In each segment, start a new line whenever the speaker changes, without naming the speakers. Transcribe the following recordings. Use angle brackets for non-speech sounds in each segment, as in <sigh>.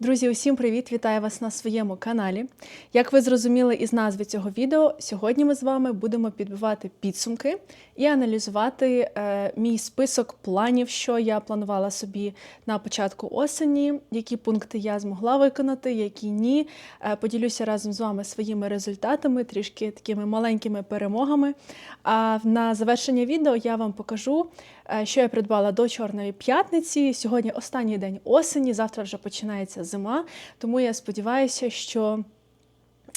Друзі, усім привіт! Вітаю вас на своєму каналі. Як ви зрозуміли із назви цього відео, сьогодні ми з вами будемо підбивати підсумки і аналізувати е, мій список планів, що я планувала собі на початку осені, які пункти я змогла виконати, які ні. Е, поділюся разом з вами своїми результатами, трішки такими маленькими перемогами. А на завершення відео я вам покажу, е, що я придбала до Чорної п'ятниці. Сьогодні останній день осені, завтра вже починається зима. Тому я сподіваюся, що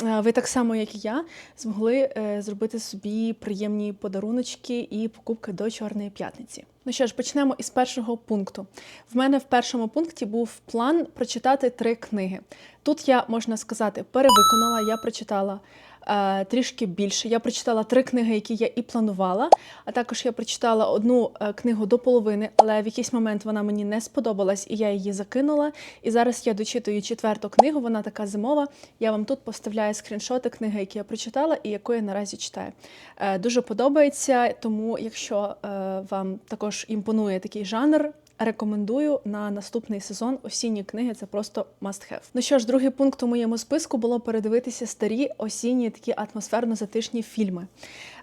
е, ви так само, як і я, змогли е, зробити собі приємні подаруночки і покупки до Чорної п'ятниці. Ну що ж, почнемо із першого пункту. В мене в першому пункті був план прочитати три книги. Тут я, можна сказати, перевиконала, я прочитала. е, Трішки більше. Я прочитала три книги, які я і планувала. А також я прочитала одну е, книгу до половини, але в якийсь момент вона мені не сподобалась, і я її закинула. І зараз я дочитую четверту книгу, вона така зимова. Я вам тут поставляю скріншоти книги, які я прочитала і яку я наразі читаю. Е, Дуже подобається, тому якщо е, вам також імпонує такий жанр. Рекомендую на наступний сезон осінні книги. Це просто must have. Ну що ж, другий пункт у моєму списку було передивитися старі осінні такі атмосферно затишні фільми.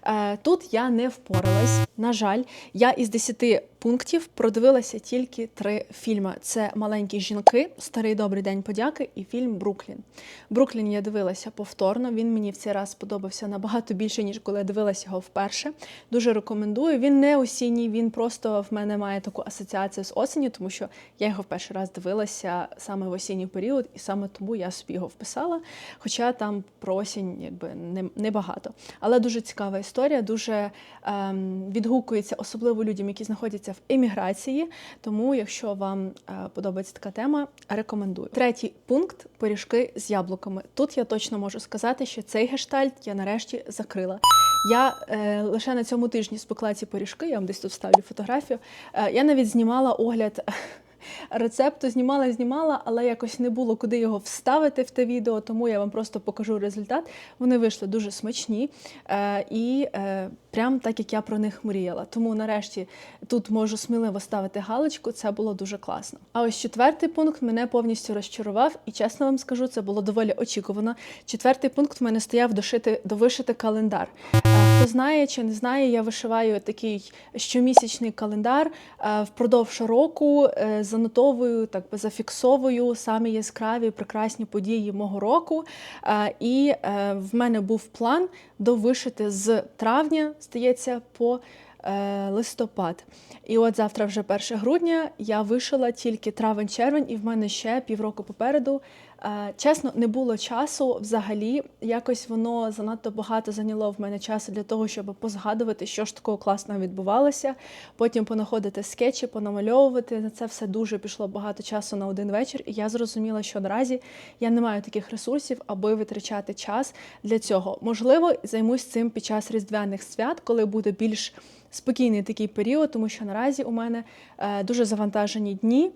Е, Тут я не впоралась. На жаль, я із 10 пунктів продивилася тільки три фільми: це Маленькі жінки, Старий добрий день подяки і фільм Бруклін. Бруклін я дивилася повторно. Він мені в цей раз сподобався набагато більше, ніж коли я дивилася його вперше. Дуже рекомендую. Він не осінній, він просто в мене має таку асоціацію з осінню, тому що я його в перший раз дивилася саме в осінній період, і саме тому я собі його вписала. Хоча там про осінь якби не, небагато. Але дуже цікава історія, дуже ем, відгукується особливо людям, які знаходяться в еміграції. Тому, якщо вам е, подобається така тема, рекомендую. Третій пункт пиріжки з яблуками. Тут я точно можу сказати, що цей гештальт я нарешті закрила. Я е, лише на цьому тижні спекла ці пиріжки, я вам десь тут вставлю фотографію. Е, я навіть знімала огляд <laughs> рецепту, знімала, знімала, але якось не було куди його вставити в те відео, тому я вам просто покажу результат. Вони вийшли дуже смачні е, і е, прям так, як я про них мріяла. Тому нарешті тут можу сміливо ставити галочку, це було дуже класно. А ось четвертий пункт мене повністю розчарував, і чесно вам скажу, це було доволі очікувано. Четвертий пункт в мене стояв дошити, довишити календар. Е, Хто знає чи не знає, я вишиваю такий щомісячний календар е, впродовж року, е, занотовую, так би зафіксовую самі яскраві прекрасні події мого року. І в мене був план довишити з травня, здається, по е, листопад. І от завтра, вже 1 грудня, я вишила тільки травень-червень, і в мене ще півроку попереду. Е, Чесно, не було часу взагалі. Якось воно занадто багато зайняло в мене часу для того, щоб позгадувати, що ж такого класного відбувалося. Потім понаходити скетчі, понамальовувати. На це все дуже пішло багато часу на один вечір. І я зрозуміла, що наразі я не маю таких ресурсів, аби витрачати час для цього. Можливо, займусь цим під час різдвяних свят, коли буде більш спокійний такий період, тому що наразі у мене е, дуже завантажені дні.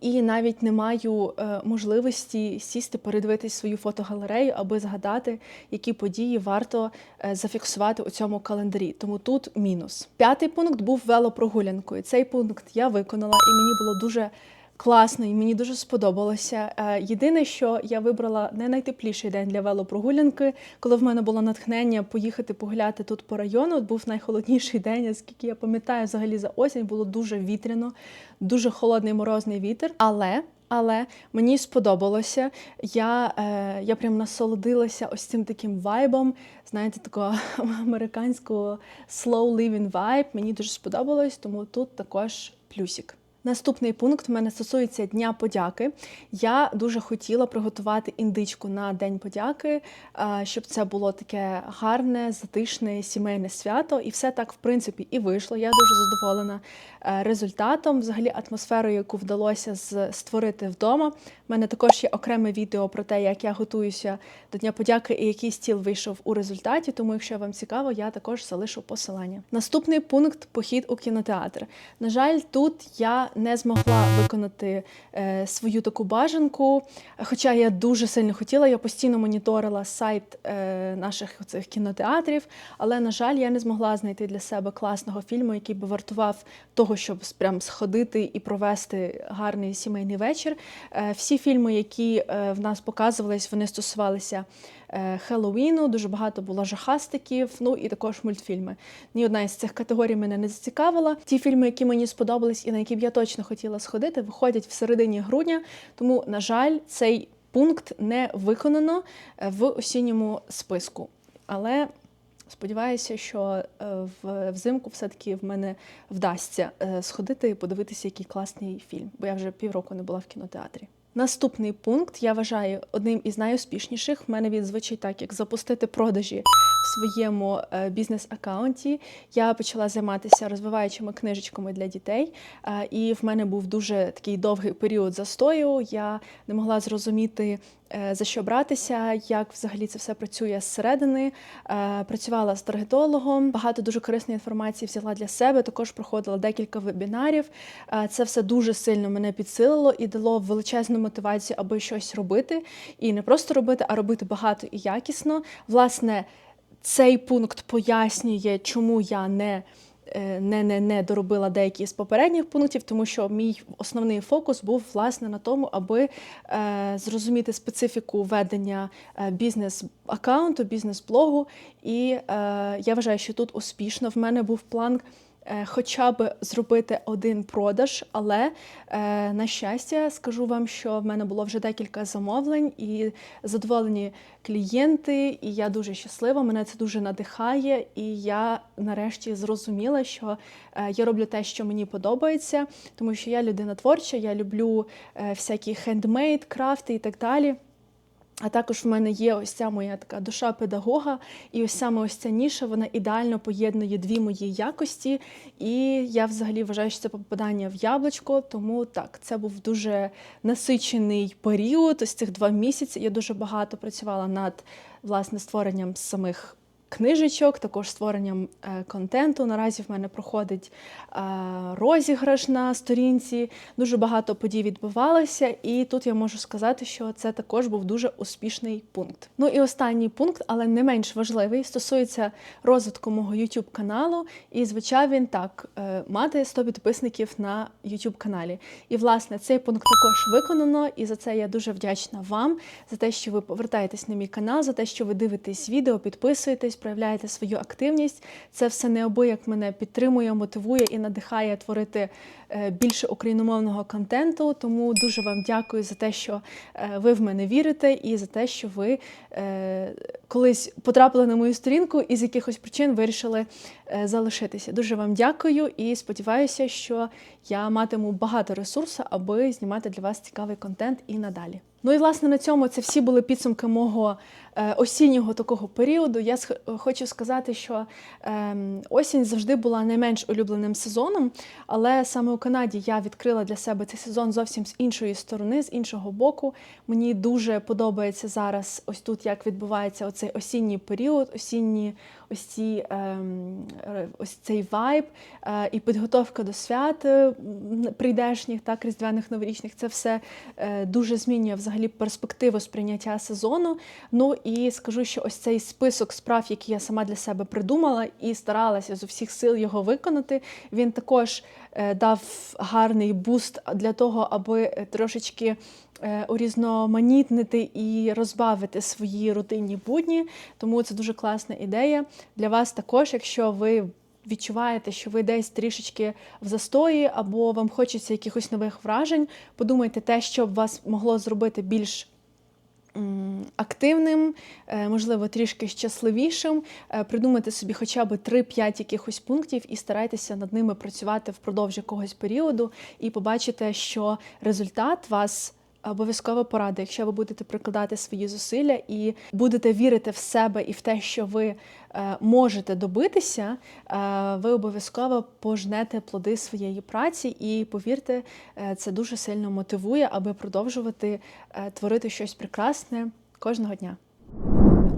І навіть не маю е, можливості сісти, передивитись свою фотогалерею, аби згадати, які події варто е, зафіксувати у цьому календарі. Тому тут мінус. П'ятий пункт був велопрогулянкою. Цей пункт я виконала, і мені було дуже класно, і мені дуже сподобалося. Е, Єдине, що я вибрала не найтепліший день для велопрогулянки, коли в мене було натхнення поїхати погуляти тут по району. От був найхолодніший <laughs> день, оскільки я пам'ятаю, взагалі за осінь було дуже вітряно, дуже холодний морозний вітер. Але але мені сподобалося. Я е, я прям насолодилася ось цим таким вайбом, знаєте, такого <laughs> американського slow living vibe. Мені дуже сподобалось, тому тут також плюсик. Наступний пункт в мене стосується Дня подяки. Я дуже хотіла приготувати індичку на День подяки, е, щоб це було таке гарне, затишне сімейне свято. І все так, в принципі, і вийшло. Я дуже задоволена е, результатом, взагалі атмосферою, яку вдалося створити вдома. У мене також є окреме відео про те, як я готуюся до Дня подяки і який стіл вийшов у результаті. Тому, якщо вам цікаво, я також залишу посилання. Наступний пункт похід у кінотеатр. На жаль, тут я не змогла виконати е, свою таку бажанку. Хоча я дуже сильно хотіла, я постійно моніторила сайт е, наших цих кінотеатрів, але, на жаль, я не змогла знайти для себе класного фільму, який би вартував того, щоб прям сходити і провести гарний сімейний вечір. Е, всі фільми, які в нас показувались, вони стосувалися. Е, Хеллоуіну, дуже багато було жахастиків, ну і також мультфільми. Ні одна із цих категорій мене не зацікавила. Ті фільми, які мені сподобались і на які б я точно хотіла сходити, виходять в середині грудня. Тому, на жаль, цей пункт не виконано е, в осінньому списку. Але сподіваюся, що е, взимку все-таки в мене вдасться сходити і подивитися, який класний фільм, бо я вже півроку не була в кінотеатрі. Наступний пункт я вважаю одним із найуспішніших. В мене він звучить так, як запустити продажі в своєму е, бізнес-аккаунті. Я почала займатися розвиваючими книжечками для дітей, е, і в мене був дуже такий довгий період застою. Я не могла зрозуміти. Е, За що братися, як взагалі це все працює зсередини. Е, Працювала з таргетологом, багато дуже корисної інформації взяла для себе. Також проходила декілька вебінарів. Е, Це все дуже сильно мене підсилило і дало величезну мотивацію, аби щось робити. І не просто робити, а робити багато і якісно. Власне, цей пункт пояснює, чому я не. Е, Не, не, не доробила деякі з попередніх пунктів, тому що мій основний фокус був власне на тому, аби е, зрозуміти специфіку ведення е, бізнес-аккаунту, бізнес-блогу. І е, я вважаю, що тут успішно. В мене був план хоча б зробити один продаж, але е, на щастя, скажу вам, що в мене було вже декілька замовлень і задоволені клієнти, і я дуже щаслива. Мене це дуже надихає, і я нарешті зрозуміла, що е, я роблю те, що мені подобається, тому що я людина творча, я люблю е, всякі хендмейд, крафти і так далі. А також в мене є ось ця моя така душа педагога, і ось саме ось ця ніша вона ідеально поєднує дві мої якості. І я взагалі вважаю, що це попадання в яблучко. Тому так, це був дуже насичений період. Ось цих два місяці. Я дуже багато працювала над власне створенням самих. Книжечок, також створенням е, контенту. Наразі в мене проходить е, розіграш на сторінці. Дуже багато подій відбувалося, і тут я можу сказати, що це також був дуже успішний пункт. Ну і останній пункт, але не менш важливий, стосується розвитку мого YouTube каналу. І звучав він так: е, мати 100 підписників на YouTube каналі. І власне цей пункт також виконано, і за це я дуже вдячна вам за те, що ви повертаєтесь на мій канал, за те, що ви дивитесь відео, підписуєтесь, проявляєте свою активність. Це все неабияк мене підтримує, мотивує і надихає творити е, більше україномовного контенту. Тому дуже вам дякую за те, що е, ви в мене вірите, і за те, що ви е, колись потрапили на мою сторінку і з якихось причин вирішили залишитися. Дуже вам дякую і сподіваюся, що я матиму багато ресурсу, аби знімати для вас цікавий контент і надалі. Ну і власне на цьому це всі були підсумки мого е, осіннього такого періоду. Я хочу сказати, що е, осінь завжди була найменш улюбленим сезоном, але саме у Канаді я відкрила для себе цей сезон зовсім з іншої сторони, з іншого боку. Мені дуже подобається зараз ось тут, як відбувається оцей осінній період, осінні ось ці ем, ось цей вайб е, і підготовка до свят е, прийдешніх, так, різдвяних новорічних. Це все е, дуже змінює взагалі перспективу сприйняття сезону. Ну і скажу, що ось цей список справ, які я сама для себе придумала і старалася з усіх сил його виконати, він також дав гарний буст для того, аби трошечки урізноманітнити і розбавити свої рутинні будні. Тому це дуже класна ідея для вас також, якщо ви. Відчуваєте, що ви десь трішечки в застої, або вам хочеться якихось нових вражень, подумайте те, що б вас могло зробити більш активним, е, можливо, трішки щасливішим. Е, Придумайте собі хоча б 3-5 якихось пунктів і старайтеся над ними працювати впродовж якогось періоду, і побачите, що результат вас. Обов'язково порада, якщо ви будете прикладати свої зусилля і будете вірити в себе і в те, що ви е, можете добитися, е, ви обов'язково пожнете плоди своєї праці, і повірте, е, це дуже сильно мотивує, аби продовжувати творити щось прекрасне кожного дня.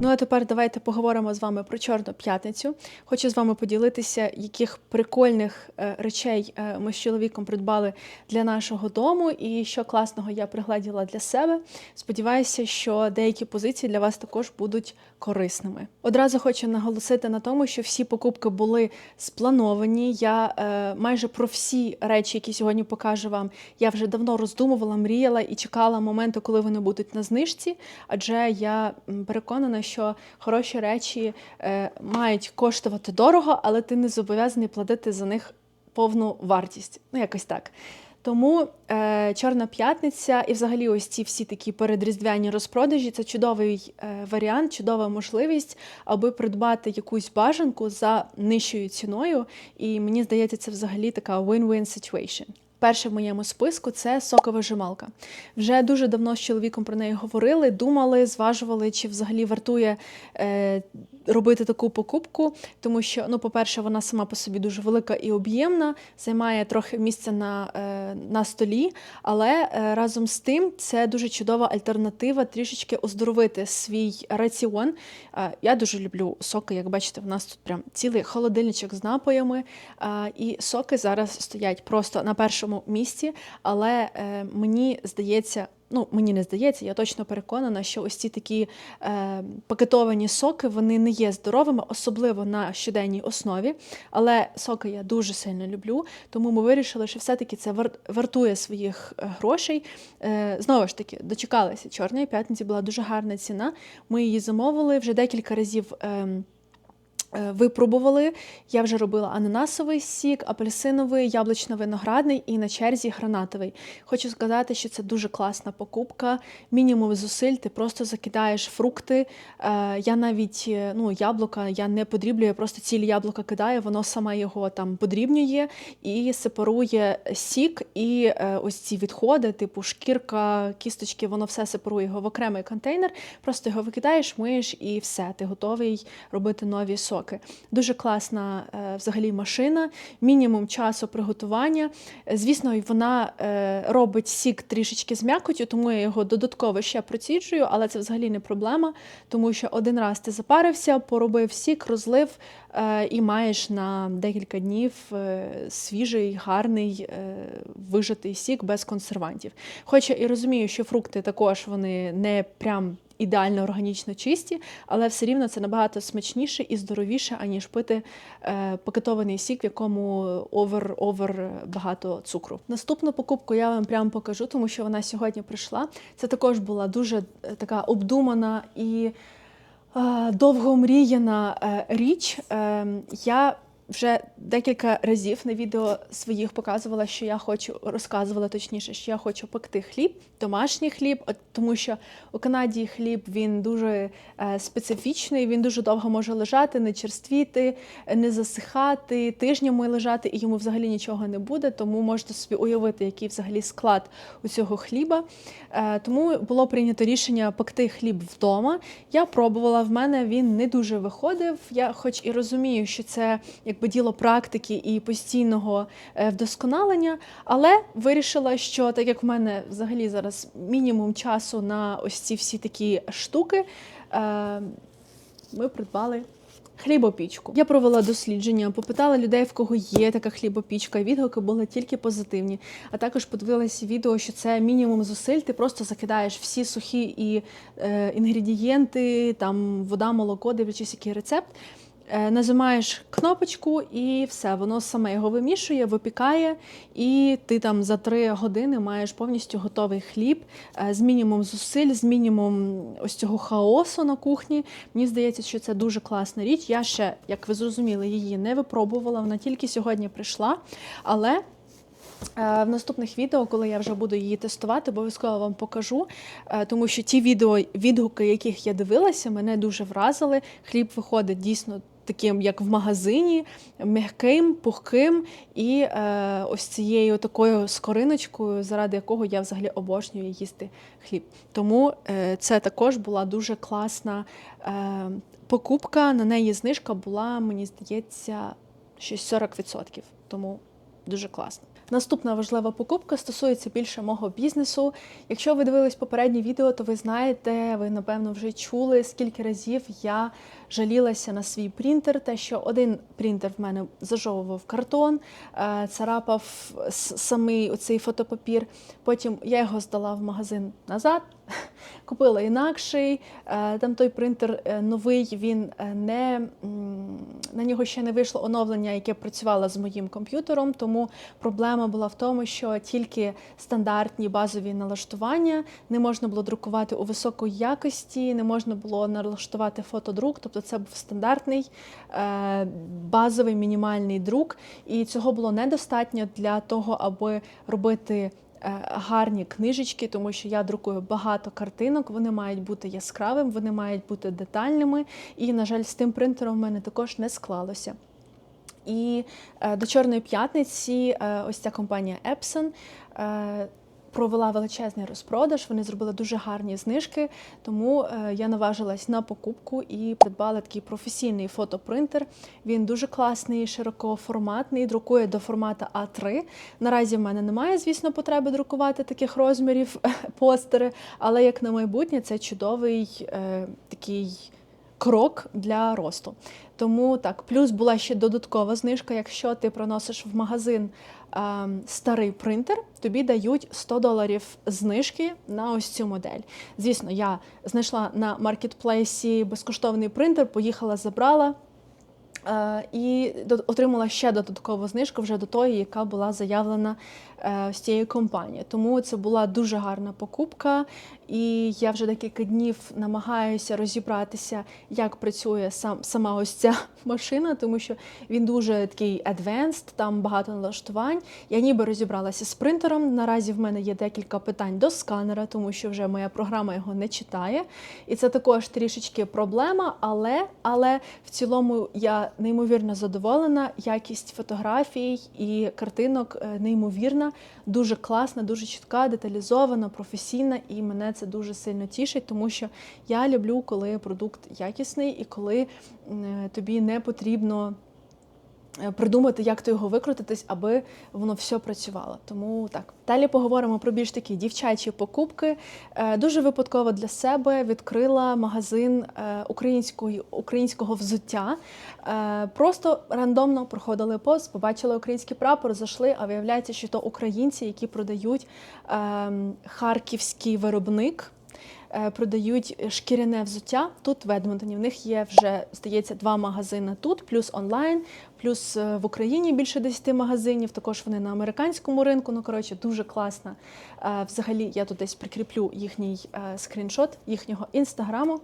Ну а тепер давайте поговоримо з вами про Чорну п'ятницю. Хочу з вами поділитися, яких прикольних е, речей е, ми з чоловіком придбали для нашого дому, і що класного я пригледіла для себе. Сподіваюся, що деякі позиції для вас також будуть корисними. Одразу хочу наголосити на тому, що всі покупки були сплановані. Я е, майже про всі речі, які сьогодні покажу вам, я вже давно роздумувала, мріяла і чекала моменту, коли вони будуть на знижці, адже я переконана, що хороші речі е, мають коштувати дорого, але ти не зобов'язаний платити за них повну вартість. Ну, якось так. Тому е, Чорна п'ятниця і взагалі ось ці всі такі передріздвяні розпродажі це чудовий е, варіант, чудова можливість, аби придбати якусь бажанку за нижчою ціною. І мені здається, це взагалі така win-win situation. Перше в моєму списку це соковижималка. Вже дуже давно з чоловіком про неї говорили, думали, зважували, чи взагалі вартує е, робити таку покупку, тому що, ну, по-перше, вона сама по собі дуже велика і об'ємна, займає трохи місця на, е, на столі, але е, разом з тим це дуже чудова альтернатива трішечки оздоровити свій раціон. Е, я дуже люблю соки, як бачите, в нас тут прям цілий холодильничок з напоями. І соки зараз стоять просто на першому місці, але мені здається. Ну, мені не здається, я точно переконана, що ось ці такі е, пакетовані соки вони не є здоровими, особливо на щоденній основі. Але соки я дуже сильно люблю, тому ми вирішили, що все-таки це вар- вартує своїх е, грошей. Е, знову ж таки, дочекалися чорної п'ятниці, була дуже гарна ціна. Ми її замовили вже декілька разів. Е, Випробували. Я вже робила ананасовий сік, апельсиновий, яблучно-виноградний і на черзі гранатовий. Хочу сказати, що це дуже класна покупка. Мінімум зусиль, ти просто закидаєш фрукти. Е, Я навіть е, ну, яблука я не подріблюю, я просто цілі яблука кидаю, воно саме його там подрібнює і сепарує сік і е, ось ці відходи, типу шкірка, кісточки, воно все сепарує його в окремий контейнер. Просто його викидаєш, миєш і все. Ти готовий робити нові соки. Дуже класна е, взагалі машина, мінімум часу приготування. Звісно, вона е, робить сік трішечки з м'якотю, тому я його додатково ще проціджую, але це взагалі не проблема, тому що один раз ти запарився, поробив сік, розлив е, і маєш на декілька днів свіжий, гарний вижатий сік без консервантів. Хоча і розумію, що фрукти також вони не прям ідеально органічно чисті, але все рівно це набагато смачніше і здоровіше, аніж пити е, пакетований сік, в якому овер-овер багато цукру. Наступну покупку я вам прямо покажу, тому що вона сьогодні прийшла. Це також була дуже е, така обдумана і е, довго е, річ. Е, я вже декілька разів на відео своїх показувала, що я хочу розказувала точніше, що я хочу пекти хліб, домашній хліб, тому що у Канаді хліб він дуже е, специфічний, він дуже довго може лежати, не черствіти, не засихати, тижнями лежати, і йому взагалі нічого не буде. Тому можете собі уявити, який взагалі склад у цього хліба. Е, тому було прийнято рішення пекти хліб вдома. Я пробувала, в мене він не дуже виходив. Я, хоч і розумію, що це якби практики і постійного е, вдосконалення, але вирішила, що так як в мене взагалі зараз мінімум часу на ось ці всі такі штуки, е, ми придбали. Хлібопічку. Я провела дослідження, попитала людей, в кого є така хлібопічка. Відгуки були тільки позитивні. А також подивилася відео, що це мінімум зусиль. Ти просто закидаєш всі сухі і е, інгредієнти, там вода, молоко, дивлячись, який рецепт. Е, Нажимаєш кнопочку і все, воно саме його вимішує, випікає, і ти там за три години маєш повністю готовий хліб е, з мінімум зусиль, з мінімум ось цього хаосу на кухні. Мені здається, що це дуже класна річ. Я ще, як ви зрозуміли, її не випробувала. Вона тільки сьогодні прийшла. Але е, в наступних відео, коли я вже буду її тестувати, обов'язково вам покажу, тому що ті відео, відгуки, яких я дивилася, мене дуже вразили. Хліб виходить дійсно таким, як в магазині, м'яким, пухким і е, ось цією такою скориночкою, заради якого я взагалі обожнюю їсти хліб. Тому е, це також була дуже класна е, покупка. На неї знижка була, мені здається, щось 40%. Тому дуже класно. Наступна важлива покупка стосується більше мого бізнесу. Якщо ви дивились попереднє відео, то ви знаєте, ви напевно вже чули, скільки разів я жалілася на свій принтер. Те, що один принтер в мене зажовував картон, е, царапав самий оцей фотопапір. Потім я його здала в магазин назад, <laughs> купила інакший. Е, Там той принтер е, новий, він не на нього ще не вийшло оновлення, яке працювало з моїм комп'ютером. Тому проблема була в тому, що тільки стандартні базові налаштування не можна було друкувати у високій якості, не можна було налаштувати фотодрук. Тобто це був стандартний е, базовий мінімальний друк, і цього було недостатньо для того, аби робити. е, Гарні книжечки, тому що я друкую багато картинок. Вони мають бути яскравими, вони мають бути детальними. І, на жаль, з тим принтером в мене також не склалося. І е, до Чорної п'ятниці ось ця компанія Epson провела величезний розпродаж. Вони зробили дуже гарні знижки, тому е, я наважилась на покупку і придбала такий професійний фотопринтер. Він дуже класний, широкоформатний, друкує до формату А3. Наразі в мене немає, звісно, потреби друкувати таких розмірів <laughs> постери, але як на майбутнє, це чудовий е, такий крок для росту. Тому так, плюс була ще додаткова знижка. Якщо ти приносиш в магазин е, старий принтер, тобі дають 100 доларів знижки на ось цю модель. Звісно, я знайшла на маркетплейсі безкоштовний принтер, поїхала, забрала. Е, І отримала ще додаткову знижку вже до тої, яка була заявлена з цією компанією. Тому це була дуже гарна покупка, і я вже декілька днів намагаюся розібратися, як працює сам сама ось ця <laughs> машина, тому що він дуже такий advanced, там багато налаштувань. Я ніби розібралася з принтером. Наразі в мене є декілька питань до сканера, тому що вже моя програма його не читає. І це також трішечки проблема, але, але в цілому я неймовірно задоволена. Якість фотографій і картинок е, дуже класна, дуже чітка, деталізована, професійна, і мене це дуже сильно тішить, тому що я люблю, коли продукт якісний і коли е, тобі не потрібно. Е, Придумати, як то його викрутитись, аби воно все працювало. Тому так. Далі поговоримо про більш такі дівчачі покупки. Е, Дуже випадково для себе відкрила магазин е, української, українського взуття. Просто рандомно проходили пост, побачили український прапор, зайшли, а виявляється, що то українці, які продають ем, харківський виробник продають шкіряне взуття тут в Едмонтоні. В них є вже, здається, два магазини тут, плюс онлайн, плюс е, в Україні більше 10 магазинів. Також вони на американському ринку. Ну, коротше, дуже класно. Е, Взагалі, я тут десь прикріплю їхній е, скріншот їхнього інстаграму.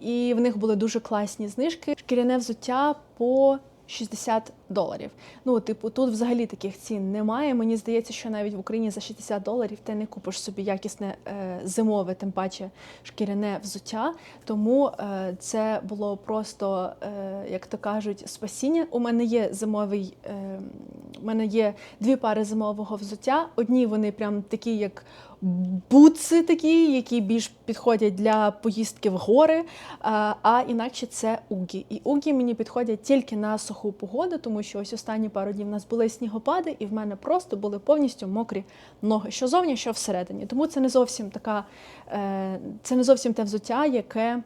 І в них були дуже класні знижки. Шкіряне взуття по 60 доларів. Ну, типу, тут взагалі таких цін немає. Мені здається, що навіть в Україні за 60 доларів ти не купиш собі якісне е, зимове, тим паче шкіряне взуття. Тому е, це було просто, е, як то кажуть, спасіння. У мене є зимовий, е, у мене є дві пари зимового взуття. Одні вони прям такі, як бутси такі, які більш підходять для поїздки в гори, а, а інакше це угі. І угі мені підходять тільки на суху погоду, тому що ось останні пару днів у нас були снігопади, і в мене просто були повністю мокрі ноги, що зовні, що всередині. Тому це не зовсім така, е, це не зовсім те взуття, яке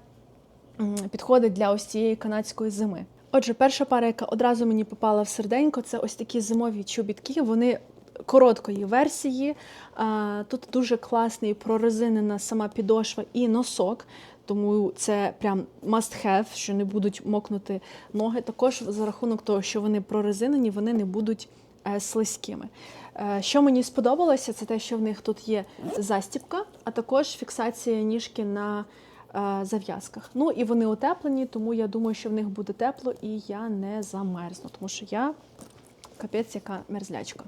підходить для ось цієї канадської зими. Отже, перша пара, яка одразу мені попала в серденько, це ось такі зимові чобітки. Вони короткої версії. Тут дуже класний прорезинена сама підошва і носок. Тому це прям must have, що не будуть мокнути ноги. Також за рахунок того, що вони прорезинені, вони не будуть е, слизькими. Е, Що мені сподобалося, це те, що в них тут є застібка, а також фіксація ніжки на е, зав'язках. Ну і вони утеплені, тому я думаю, що в них буде тепло і я не замерзну, тому що я капець, яка мерзлячка.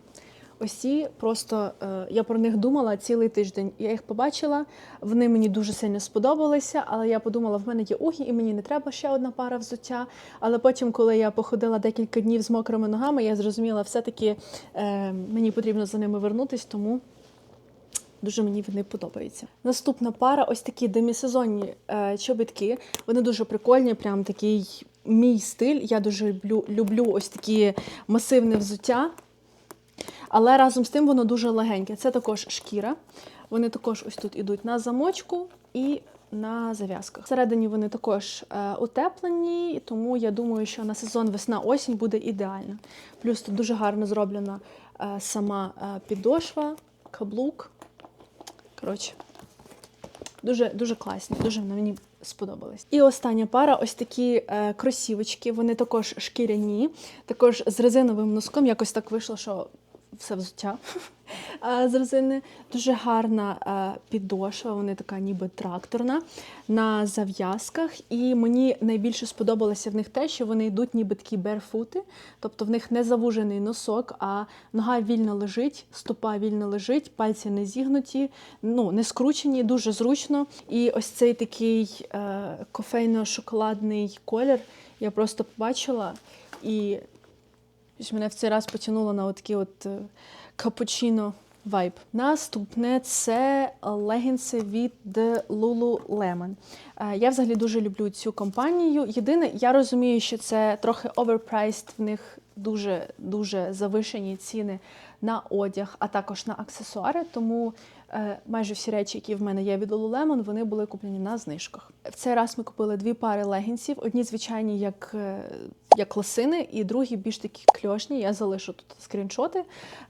Ось ці просто е, я про них думала цілий тиждень. Я їх побачила, вони мені дуже сильно сподобалися, але я подумала, в мене є угі, і мені не треба ще одна пара взуття. Але потім, коли я походила декілька днів з мокрими ногами, я зрозуміла, все-таки е, мені потрібно за ними вернутись, тому Дуже мені вони подобаються. Наступна пара ось такі демісезонні е, чобітки. Вони дуже прикольні, прям такий мій стиль. Я дуже люблю, люблю ось такі масивне взуття. Але разом з тим воно дуже легеньке. Це також шкіра. Вони також ось тут ідуть на замочку і на зав'язках. Всередині вони також е, утеплені, тому я думаю, що на сезон весна-осінь буде ідеально. Плюс тут дуже гарно зроблена е, сама е, підошва, каблук. Коротше, дуже, дуже класні, дуже мені сподобались. І остання пара ось такі е, кросівочки. Вони також шкіряні, також з резиновим носком. Якось так вийшло, що все взуття <laughs> з резини. Дуже гарна підошва, вони така ніби тракторна на зав'язках. І мені найбільше сподобалося в них те, що вони йдуть ніби такі берфути, тобто в них не завужений носок, а нога вільно лежить, стопа вільно лежить, пальці не зігнуті, ну не скручені, дуже зручно. І ось цей такий е, кофейно-шоколадний колір я просто побачила і мене в цей раз потягнуло на такий от е, капучино вайб. Наступне це легінси від Lululemon. Е, Я взагалі дуже люблю цю компанію. Єдине, я розумію, що це трохи overpriced, в них дуже дуже завишені ціни на одяг, а також на аксесуари. Тому майже всі речі, які в мене є від Lululemon, вони були куплені на знижках. В цей раз ми купили дві пари легінсів. Одні звичайні, як, е, як лосини, і другі більш такі кльошні. Я залишу тут скріншоти.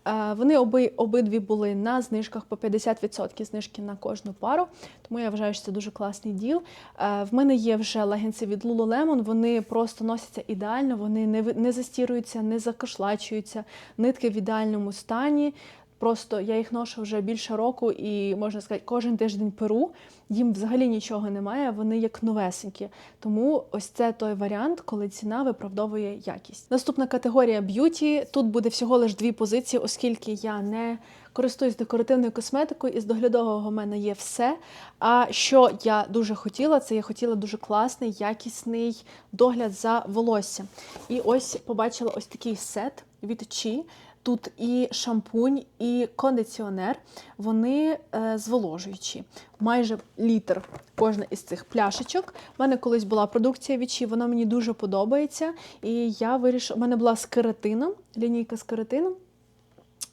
Е, вони оби, обидві були на знижках по 50% знижки на кожну пару. Тому я вважаю, що це дуже класний діл. Е, в мене є вже легінси від Lululemon, вони просто носяться ідеально, вони не, не застіруються, не закошлачуються, нитки в ідеальному стані. Просто я їх ношу вже більше року і можна сказати, кожен тиждень перу. Їм взагалі нічого немає, вони як новесенькі. Тому ось це той варіант, коли ціна виправдовує якість. Наступна категорія б'юті. Тут буде всього лиш дві позиції, оскільки я не користуюсь декоративною косметикою, і з доглядового в мене є все. А що я дуже хотіла, це я хотіла дуже класний, якісний догляд за волоссям. І ось побачила ось такий сет від Чи. Тут і шампунь, і кондиціонер, вони е, зволожуючі. Майже літр кожна із цих пляшечок. У мене колись була продукція від Чи, вона мені дуже подобається. І я вирішила, у мене була з кератином, лінійка з кератином.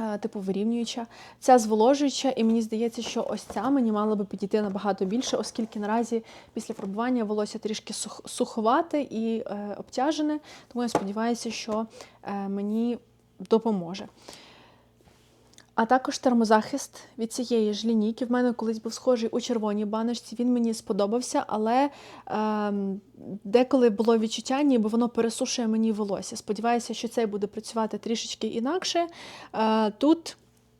е, Типу вирівнююча, ця зволожуюча, і мені здається, що ось ця мені мала би підійти набагато більше, оскільки наразі після пробування волосся трішки сух- суховате і е, обтяжене. Тому я сподіваюся, що е, мені допоможе. А також термозахист від цієї ж лінійки. В мене колись був схожий у червоній баночці. Він мені сподобався, але ем, деколи було відчуття, ніби воно пересушує мені волосся. Сподіваюся, що цей буде працювати трішечки інакше. Е, тут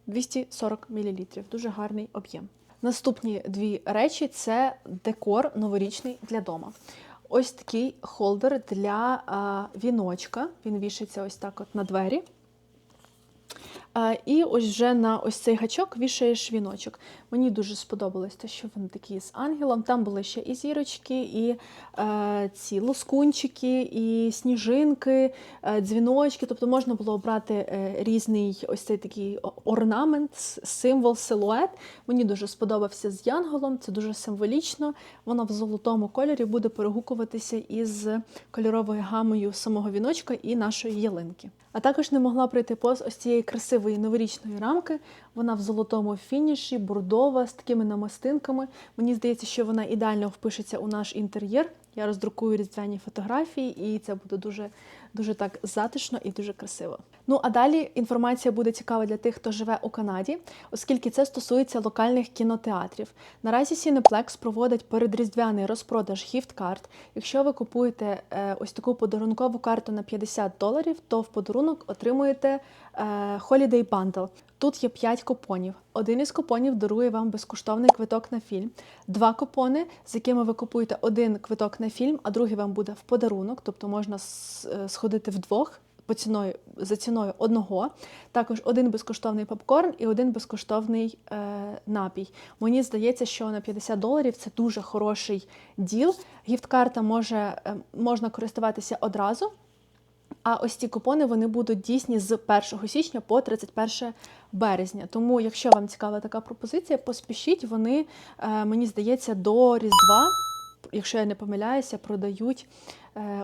240 мл. Дуже гарний об'єм. Наступні дві речі це декор новорічний для дома. Ось такий холдер для е, віночка. Він вішається ось так от на двері. І ось вже на ось цей гачок вішаєш віночок. Мені дуже сподобалось те, що він такий з ангелом. Там були ще і зірочки, і е, ці лоскунчики, і сніжинки, е, дзвіночки. Тобто можна було обрати е, різний ось цей такий орнамент, символ, силует. Мені дуже сподобався з янголом, це дуже символічно. Воно в золотому кольорі буде перегукуватися із кольоровою гамою самого віночка і нашої ялинки. А також не могла пройти повз ось цієї красивої новорічної рамки. Вона в золотому фініші, бордова, з такими намистинками. Мені здається, що вона ідеально впишеться у наш інтер'єр. Я роздрукую різдвяні фотографії, і це буде дуже, дуже так затишно і дуже красиво. Ну а далі інформація буде цікава для тих, хто живе у Канаді, оскільки це стосується локальних кінотеатрів. Наразі Cineplex проводить передріздвяний розпродаж гіфт-карт. Якщо ви купуєте е, ось таку подарункову карту на 50 доларів, то в подарунок отримуєте е, Holiday Bundle. Тут є 5 купонів. Один із купонів дарує вам безкоштовний квиток на фільм. Два купони, з якими ви купуєте один квиток на фільм, а другий вам буде в подарунок, тобто можна с- е, сходити вдвох. По ціною за ціною одного, також один безкоштовний попкорн і один безкоштовний е, напій. Мені здається, що на 50 доларів це дуже хороший діл. Гіфткарта може е, можна користуватися одразу. А ось ці купони вони будуть дійсні з 1 січня по 31 березня. Тому, якщо вам цікава така пропозиція, поспішіть. Вони, е, мені здається, до Різдва, якщо я не помиляюся, продають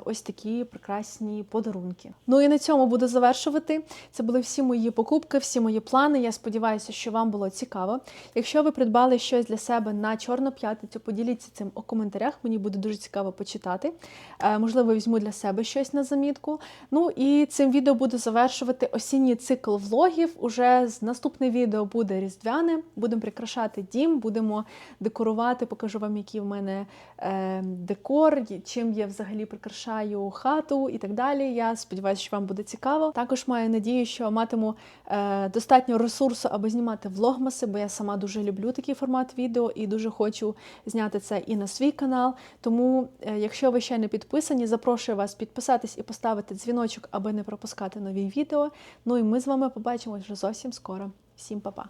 ось такі прекрасні подарунки. Ну і на цьому буду завершувати. Це були всі мої покупки, всі мої плани. Я сподіваюся, що вам було цікаво. Якщо ви придбали щось для себе на Чорну п'ятницю, поділіться цим у коментарях. Мені буде дуже цікаво почитати. Е, Можливо, візьму для себе щось на замітку. Ну і цим відео буду завершувати осінній цикл влогів. Уже з наступне відео буде різдвяне. Будемо прикрашати дім, будемо декорувати. Покажу вам, який в мене е, декор, чим я взагалі прикрашаю хату і так далі. Я сподіваюся, що вам буде цікаво. Також маю надію, що матиму е, достатньо ресурсу, аби знімати влогмаси, бо я сама дуже люблю такий формат відео і дуже хочу зняти це і на свій канал. Тому, е, якщо ви ще не підписані, запрошую вас підписатись і поставити дзвіночок, аби не пропускати нові відео. Ну і ми з вами побачимось вже зовсім скоро. Всім па-па!